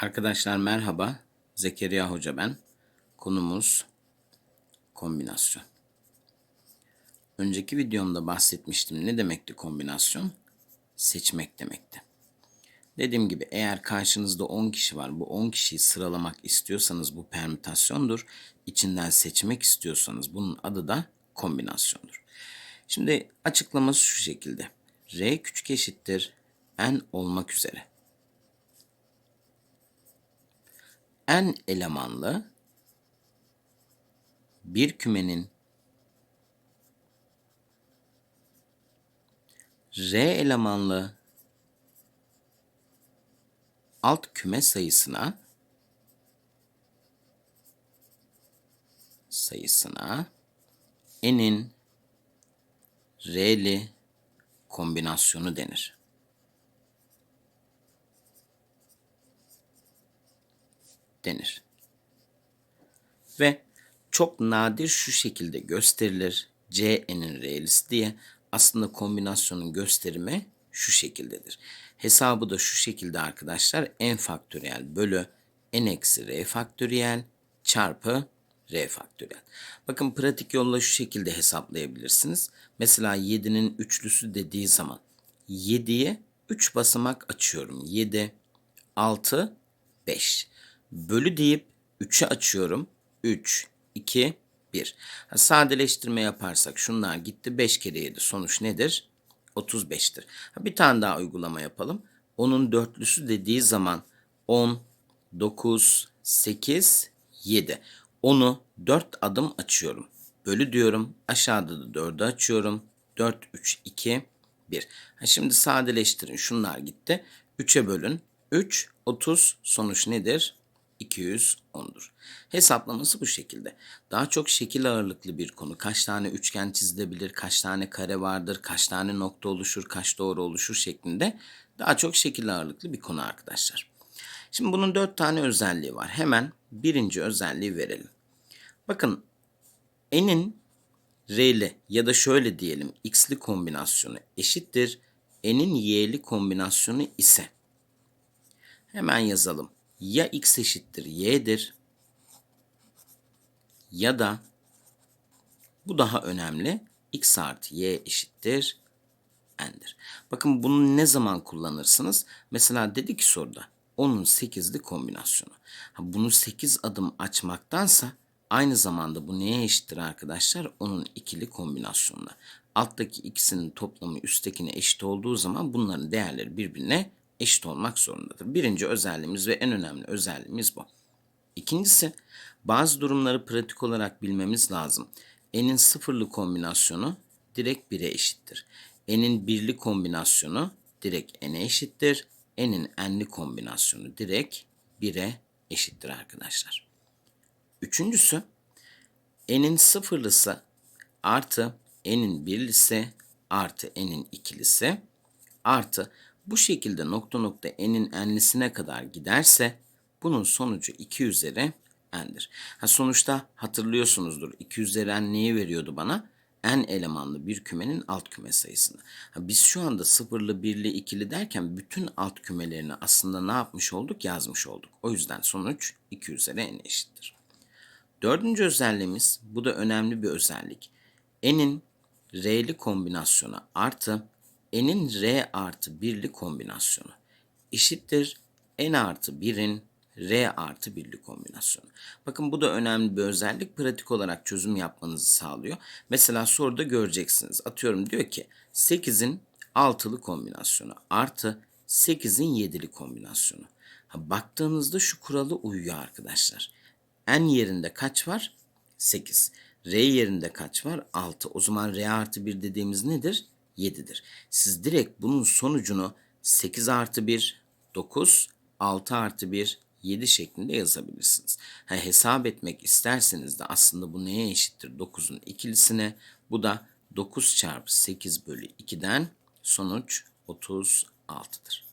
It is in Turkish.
Arkadaşlar merhaba. Zekeriya Hoca ben. Konumuz kombinasyon. Önceki videomda bahsetmiştim. Ne demekti kombinasyon? Seçmek demekti. Dediğim gibi eğer karşınızda 10 kişi var. Bu 10 kişiyi sıralamak istiyorsanız bu permütasyondur. İçinden seçmek istiyorsanız bunun adı da kombinasyondur. Şimdi açıklaması şu şekilde. R küçük eşittir n olmak üzere n elemanlı bir kümenin r elemanlı alt küme sayısına sayısına n'in r'li kombinasyonu denir. Denir. Ve çok nadir şu şekilde gösterilir. C'nin reelisi diye aslında kombinasyonun gösterimi şu şekildedir. Hesabı da şu şekilde arkadaşlar n faktöriyel bölü n eksi r faktöriyel çarpı r faktöriyel. Bakın pratik yolla şu şekilde hesaplayabilirsiniz. Mesela 7'nin üçlüsü dediği zaman 7'ye 3 basamak açıyorum. 7, 6, 5 bölü deyip 3'e açıyorum. 3, 2, 1. Ha, sadeleştirme yaparsak şunlar gitti 5 kere 7 sonuç nedir? 35'tir. Ha, bir tane daha uygulama yapalım. Onun dörtlüsü dediği zaman 10, 9, 8, 7. Onu 4 adım açıyorum. Bölü diyorum. Aşağıda da 4'ü açıyorum. 4, 3, 2, 1. Ha, şimdi sadeleştirin. Şunlar gitti. 3'e bölün. 3, 30 sonuç nedir? 210'dur. Hesaplaması bu şekilde. Daha çok şekil ağırlıklı bir konu. Kaç tane üçgen çizilebilir, kaç tane kare vardır, kaç tane nokta oluşur, kaç doğru oluşur şeklinde daha çok şekil ağırlıklı bir konu arkadaşlar. Şimdi bunun dört tane özelliği var. Hemen birinci özelliği verelim. Bakın n'in r'li ya da şöyle diyelim x'li kombinasyonu eşittir n'in y'li kombinasyonu ise hemen yazalım ya x eşittir y'dir ya da bu daha önemli x artı y eşittir n'dir. Bakın bunu ne zaman kullanırsınız? Mesela dedi ki soruda onun 8'li kombinasyonu. Ha, bunu 8 adım açmaktansa aynı zamanda bu neye eşittir arkadaşlar? Onun ikili kombinasyonuna. Alttaki ikisinin toplamı üsttekine eşit olduğu zaman bunların değerleri birbirine eşit olmak zorundadır. Birinci özelliğimiz ve en önemli özelliğimiz bu. İkincisi bazı durumları pratik olarak bilmemiz lazım. N'in sıfırlı kombinasyonu direkt 1'e eşittir. N'in birli kombinasyonu direkt n'e eşittir. N'in n'li kombinasyonu direkt 1'e eşittir arkadaşlar. Üçüncüsü n'in sıfırlısı artı n'in birlisi artı n'in ikilisi artı bu şekilde nokta nokta n'in n'lisine kadar giderse bunun sonucu 2 üzeri n'dir. Ha sonuçta hatırlıyorsunuzdur 2 üzeri n neyi veriyordu bana? n elemanlı bir kümenin alt küme sayısını. Ha biz şu anda sıfırlı, birli, ikili derken bütün alt kümelerini aslında ne yapmış olduk? Yazmış olduk. O yüzden sonuç 2 üzeri n eşittir. Dördüncü özelliğimiz, bu da önemli bir özellik. n'in r'li kombinasyonu artı n'in r artı 1'li kombinasyonu eşittir n artı 1'in r artı 1'li kombinasyonu. Bakın bu da önemli bir özellik. Pratik olarak çözüm yapmanızı sağlıyor. Mesela soruda göreceksiniz. Atıyorum diyor ki 8'in 6'lı kombinasyonu artı 8'in 7'li kombinasyonu. Ha, baktığınızda şu kuralı uyuyor arkadaşlar. n yerinde kaç var? 8. R yerinde kaç var? 6. O zaman R artı 1 dediğimiz nedir? 7'dir. Siz direkt bunun sonucunu 8 artı 1, 9, 6 artı 1, 7 şeklinde yazabilirsiniz. Ha, hesap etmek isterseniz de aslında bu neye eşittir? 9'un ikilisine. Bu da 9 çarpı 8 bölü 2'den sonuç 36'dır.